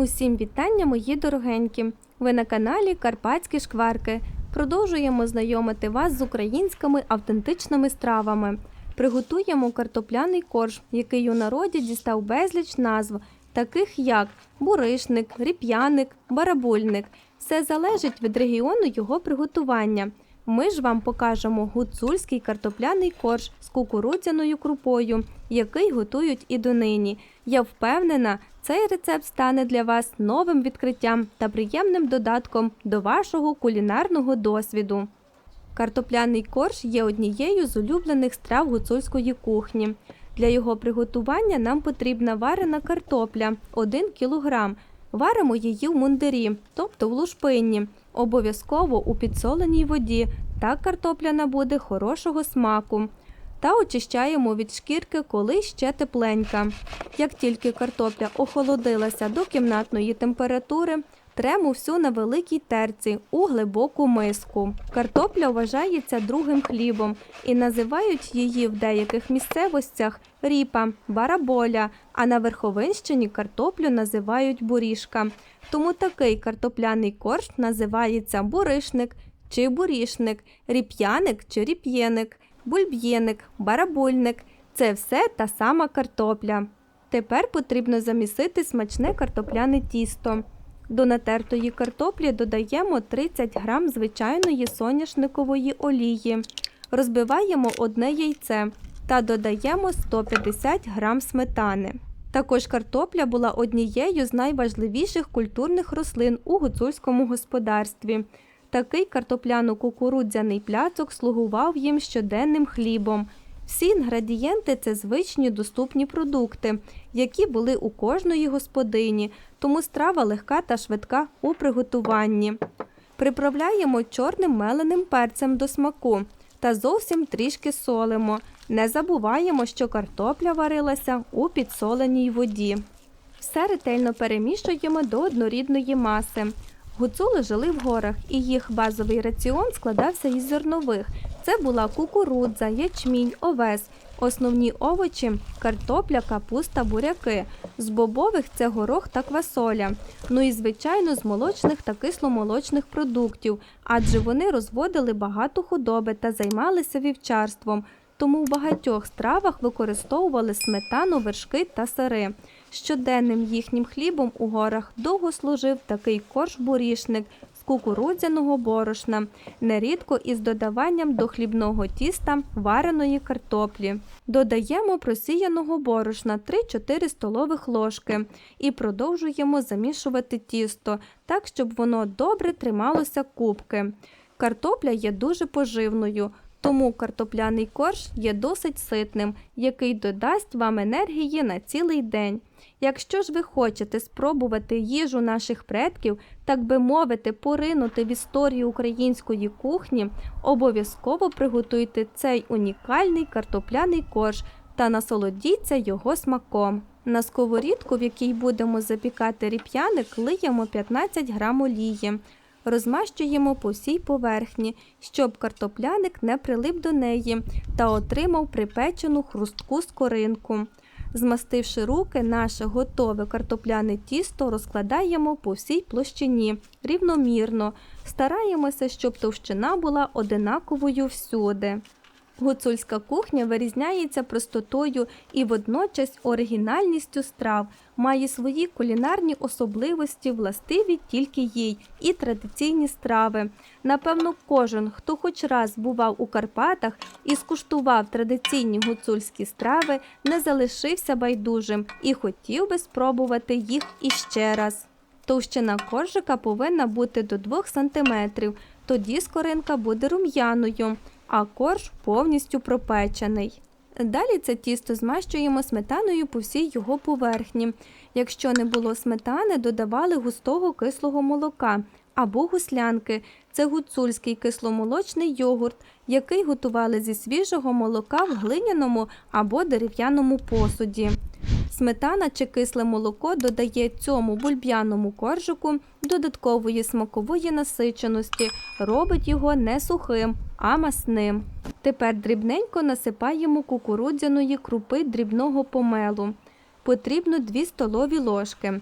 Усім вітання, мої дорогенькі! Ви на каналі Карпатські Шкварки. Продовжуємо знайомити вас з українськими автентичними стравами. Приготуємо картопляний корж, який у народі дістав безліч назв, таких як буришник, ріп'яник, барабульник. Все залежить від регіону його приготування. Ми ж вам покажемо гуцульський картопляний корж з кукурудзяною крупою, який готують і донині. Я впевнена, цей рецепт стане для вас новим відкриттям та приємним додатком до вашого кулінарного досвіду. Картопляний корж є однією з улюблених страв гуцульської кухні. Для його приготування нам потрібна варена картопля 1 кг. Варимо її в мундирі, тобто в лушпинні, обов'язково у підсоленій воді. Так картопля набуде хорошого смаку. Та очищаємо від шкірки, коли ще тепленька. Як тільки картопля охолодилася до кімнатної температури, тремо всю на великій терці у глибоку миску. Картопля вважається другим хлібом і називають її в деяких місцевостях ріпа, бараболя, а на Верховинщині картоплю називають бурішка. Тому такий картопляний корж називається буришник чи бурішник, ріп'яник чи ріп'єник, бульб'єник, барабульник це все та сама картопля. Тепер потрібно замісити смачне картопляне тісто. До натертої картоплі додаємо 30 г звичайної соняшникової олії. Розбиваємо одне яйце та додаємо 150 г сметани. Також картопля була однією з найважливіших культурних рослин у гуцульському господарстві. Такий картопляно-кукурудзяний пляцок слугував їм щоденним хлібом. Всі інгредієнти це звичні доступні продукти, які були у кожної господині, тому страва легка та швидка у приготуванні. Приправляємо чорним меленим перцем до смаку та зовсім трішки солимо. Не забуваємо, що картопля варилася у підсоленій воді. Все ретельно перемішуємо до однорідної маси. Гуцули жили в горах, і їх базовий раціон складався із зернових. Це була кукурудза, ячмінь, овес. Основні овочі картопля, капуста, буряки. З бобових це горох та квасоля. Ну і, звичайно, з молочних та кисломолочних продуктів, адже вони розводили багато худоби та займалися вівчарством. Тому в багатьох стравах використовували сметану, вершки та сири. Щоденним їхнім хлібом у горах довго служив такий корж-бурішник з кукурудзяного борошна, нерідко із додаванням до хлібного тіста вареної картоплі. Додаємо просіяного борошна 3-4 столових ложки і продовжуємо замішувати тісто так, щоб воно добре трималося кубки. Картопля є дуже поживною. Тому картопляний корж є досить ситним, який додасть вам енергії на цілий день. Якщо ж ви хочете спробувати їжу наших предків, так би мовити, поринути в історію української кухні, обов'язково приготуйте цей унікальний картопляний корж та насолодіться його смаком. На сковорідку, в якій будемо запікати ріп'яник, лиємо 15 грам олії. Розмащуємо по всій поверхні, щоб картопляник не прилип до неї та отримав припечену хрустку скоринку. Змастивши руки, наше готове картопляне тісто розкладаємо по всій площині рівномірно, стараємося, щоб товщина була одинаковою всюди. Гуцульська кухня вирізняється простотою і водночас оригінальністю страв, має свої кулінарні особливості, властиві тільки їй, і традиційні страви. Напевно, кожен, хто хоч раз бував у Карпатах і скуштував традиційні гуцульські страви, не залишився байдужим і хотів би спробувати їх іще раз. Товщина коржика повинна бути до 2 см, тоді скоринка буде рум'яною а корж повністю пропечений. Далі це тісто змащуємо сметаною по всій його поверхні. Якщо не було сметани, додавали густого кислого молока або гуслянки. Це гуцульський кисломолочний йогурт, який готували зі свіжого молока в глиняному або дерев'яному посуді. Сметана чи кисле молоко додає цьому бульб'яному коржику додаткової смакової насиченості, робить його не сухим, а масним. Тепер дрібненько насипаємо кукурудзяної крупи дрібного помелу. Потрібно 2 столові ложки.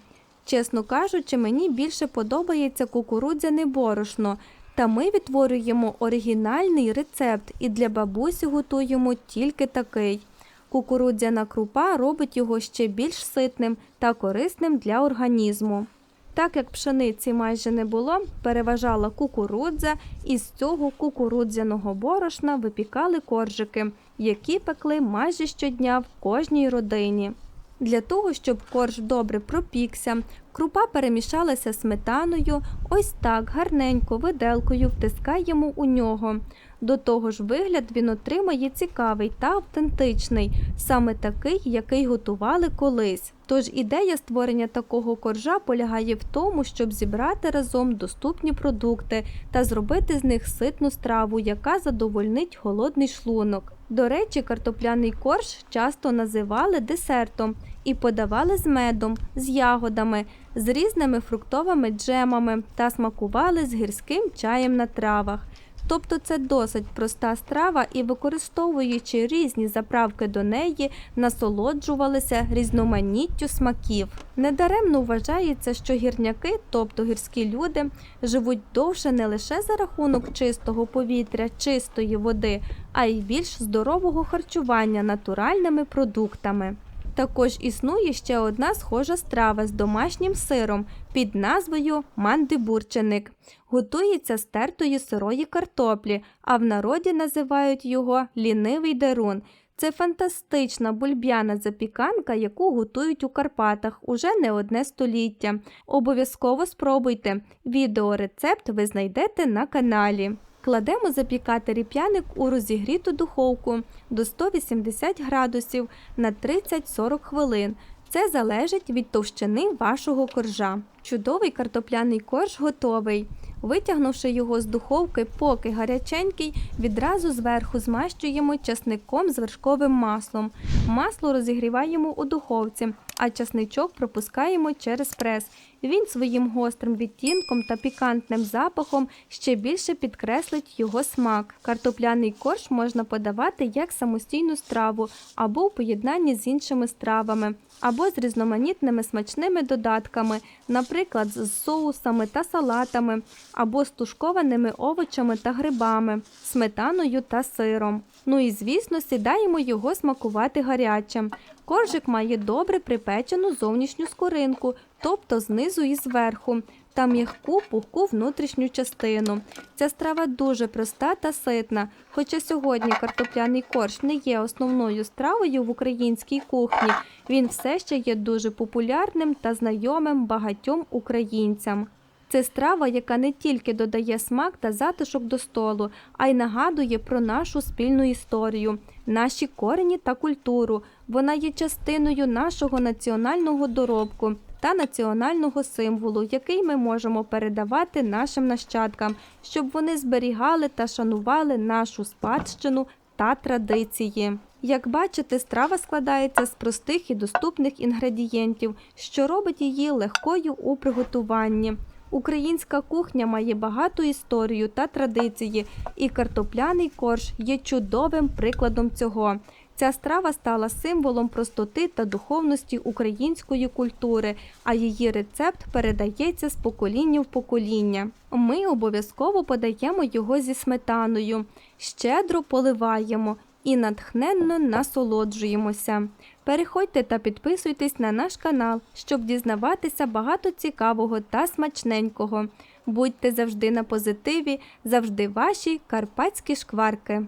Чесно кажучи, мені більше подобається кукурудзяне борошно. Та ми відтворюємо оригінальний рецепт і для бабусі готуємо тільки такий. Кукурудзяна крупа робить його ще більш ситним та корисним для організму. Так як пшениці майже не було, переважала кукурудза, і з цього кукурудзяного борошна випікали коржики, які пекли майже щодня в кожній родині. Для того, щоб корж добре пропікся, крупа перемішалася сметаною, ось так гарненько виделкою втискаємо у нього. До того ж, вигляд він отримає цікавий та автентичний, саме такий, який готували колись. Тож ідея створення такого коржа полягає в тому, щоб зібрати разом доступні продукти та зробити з них ситну страву, яка задовольнить голодний шлунок. До речі, картопляний корж часто називали десертом і подавали з медом, з ягодами, з різними фруктовими джемами та смакували з гірським чаєм на травах. Тобто це досить проста страва і, використовуючи різні заправки до неї, насолоджувалися різноманіттю смаків. Недаремно вважається, що гірняки, тобто гірські люди, живуть довше не лише за рахунок чистого повітря, чистої води, а й більш здорового харчування натуральними продуктами. Також існує ще одна схожа страва з домашнім сиром під назвою мандибурченик. Готується з тертої сирої картоплі, а в народі називають його лінивий дерун. Це фантастична бульб'яна запіканка, яку готують у Карпатах уже не одне століття. Обов'язково спробуйте. Відеорецепт ви знайдете на каналі. Кладемо запікати ріп'яник у розігріту духовку до 180 градусів на 30-40 хвилин. Це залежить від товщини вашого коржа. Чудовий картопляний корж готовий. Витягнувши його з духовки, поки гаряченький, відразу зверху змащуємо часником з вершковим маслом. Масло розігріваємо у духовці, а часничок пропускаємо через прес. Він своїм гострим відтінком та пікантним запахом ще більше підкреслить його смак. Картопляний корж можна подавати як самостійну страву або у поєднанні з іншими стравами, або з різноманітними смачними додатками, наприклад, з соусами та салатами, або з тушкованими овочами та грибами, сметаною та сиром. Ну і звісно, сідаємо його смакувати гарячим. Коржик має добре припечену зовнішню скоринку, тобто знизу і зверху, та м'яку пухку внутрішню частину. Ця страва дуже проста та ситна. Хоча сьогодні картопляний корж не є основною стравою в українській кухні, він все ще є дуже популярним та знайомим багатьом українцям. Це страва, яка не тільки додає смак та затишок до столу, а й нагадує про нашу спільну історію, наші корені та культуру. Вона є частиною нашого національного доробку та національного символу, який ми можемо передавати нашим нащадкам, щоб вони зберігали та шанували нашу спадщину та традиції. Як бачите, страва складається з простих і доступних інгредієнтів, що робить її легкою у приготуванні. Українська кухня має багату історію та традиції, і картопляний корж є чудовим прикладом цього. Ця страва стала символом простоти та духовності української культури, а її рецепт передається з покоління в покоління. Ми обов'язково подаємо його зі сметаною, щедро поливаємо і натхненно насолоджуємося. Переходьте та підписуйтесь на наш канал, щоб дізнаватися багато цікавого та смачненького. Будьте завжди на позитиві, завжди ваші карпатські шкварки.